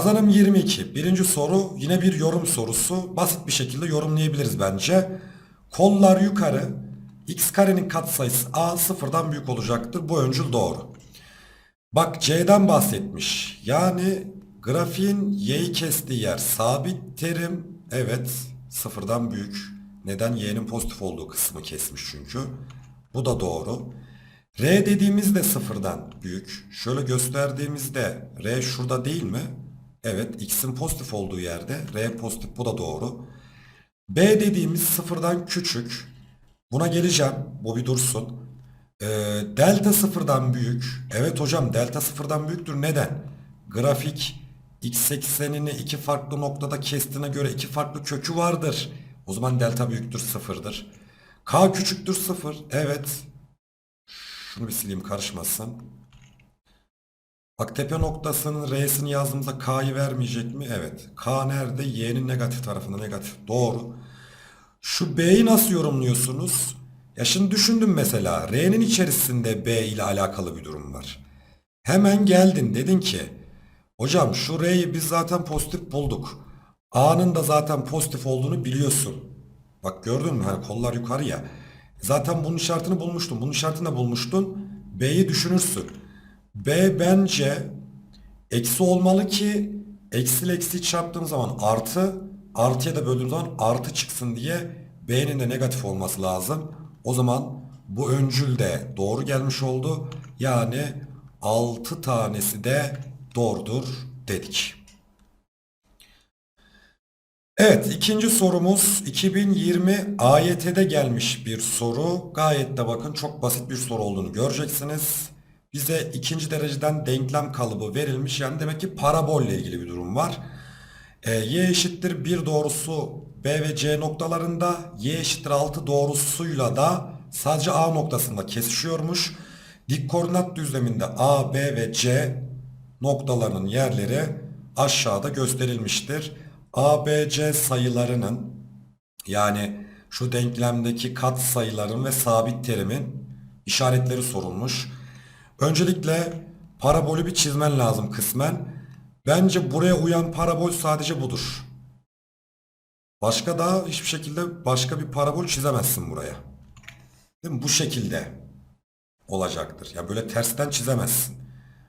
Kazanım 22. Birinci soru yine bir yorum sorusu. Basit bir şekilde yorumlayabiliriz bence. Kollar yukarı. X karenin katsayısı A sıfırdan büyük olacaktır. Bu öncül doğru. Bak C'den bahsetmiş. Yani grafiğin y'yi kestiği yer sabit terim. Evet sıfırdan büyük. Neden? Y'nin pozitif olduğu kısmı kesmiş çünkü. Bu da doğru. R dediğimizde sıfırdan büyük. Şöyle gösterdiğimizde R şurada değil mi? Evet x'in pozitif olduğu yerde R pozitif bu da doğru. B dediğimiz sıfırdan küçük. Buna geleceğim. Bu bir dursun. Ee, delta sıfırdan büyük. Evet hocam delta sıfırdan büyüktür. Neden? Grafik x eksenini iki farklı noktada kestiğine göre iki farklı kökü vardır. O zaman delta büyüktür sıfırdır. K küçüktür sıfır. Evet. Şunu bir sileyim karışmasın. Bak tepe noktasının R'sini yazdığımızda K'yı vermeyecek mi? Evet. K nerede? Y'nin negatif tarafında negatif. Doğru. Şu B'yi nasıl yorumluyorsunuz? Ya şimdi düşündüm mesela R'nin içerisinde B ile alakalı bir durum var. Hemen geldin dedin ki hocam şu R'yi biz zaten pozitif bulduk. A'nın da zaten pozitif olduğunu biliyorsun. Bak gördün mü hani kollar yukarı ya. Zaten bunun işaretini bulmuştun. Bunun işaretini de bulmuştun. B'yi düşünürsün. B bence eksi olmalı ki eksi eksi çarptığım zaman artı artıya da böldüğüm zaman artı çıksın diye B'nin de negatif olması lazım. O zaman bu öncül de doğru gelmiş oldu. Yani 6 tanesi de doğrudur dedik. Evet ikinci sorumuz 2020 AYT'de gelmiş bir soru. Gayet de bakın çok basit bir soru olduğunu göreceksiniz. Bize ikinci dereceden denklem kalıbı verilmiş. Yani demek ki parabolle ilgili bir durum var. E, y eşittir 1 doğrusu B ve C noktalarında y eşittir 6 doğrusuyla da sadece A noktasında kesişiyormuş. Dik koordinat düzleminde A, B ve C noktalarının yerleri aşağıda gösterilmiştir. A, B, C sayılarının yani şu denklemdeki kat sayıların ve sabit terimin işaretleri sorulmuş. Öncelikle parabolü bir çizmen lazım kısmen. Bence buraya uyan parabol sadece budur. Başka da hiçbir şekilde başka bir parabol çizemezsin buraya. Değil mi? Bu şekilde olacaktır. Yani böyle tersten çizemezsin.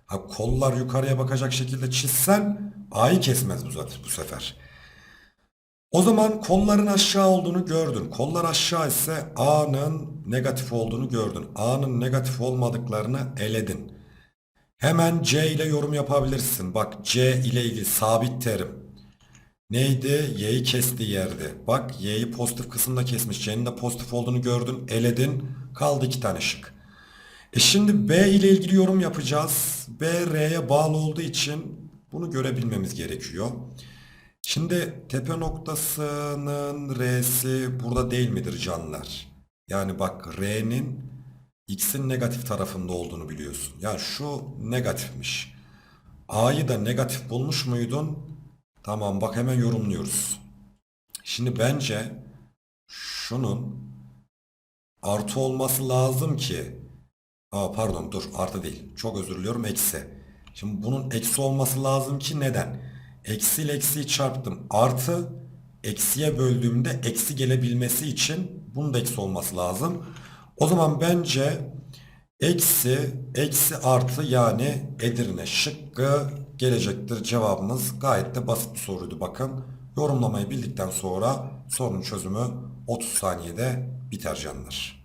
Ha kollar yukarıya bakacak şekilde çizsen A'yı kesmez bu zaten bu sefer. O zaman kolların aşağı olduğunu gördün. Kollar aşağı ise A'nın negatif olduğunu gördün. A'nın negatif olmadıklarını eledin. Hemen C ile yorum yapabilirsin. Bak C ile ilgili sabit terim. Neydi? Y'yi kestiği yerde. Bak Y'yi pozitif kısımda kesmiş. C'nin de pozitif olduğunu gördün. Eledin. Kaldı iki tane şık. E şimdi B ile ilgili yorum yapacağız. B R'ye bağlı olduğu için bunu görebilmemiz gerekiyor. Şimdi tepe noktasının R'si burada değil midir canlar? Yani bak R'nin X'in negatif tarafında olduğunu biliyorsun. Yani şu negatifmiş. A'yı da negatif bulmuş muydun? Tamam bak hemen yorumluyoruz. Şimdi bence şunun artı olması lazım ki Aa, pardon dur artı değil. Çok özür diliyorum eksi. Şimdi bunun eksi olması lazım ki neden? Eksi ile çarptım. Artı eksiye böldüğümde eksi gelebilmesi için bunun da eksi olması lazım. O zaman bence eksi eksi artı yani Edirne şıkkı gelecektir cevabımız. Gayet de basit bir soruydu bakın. Yorumlamayı bildikten sonra sorunun çözümü 30 saniyede biter canlar.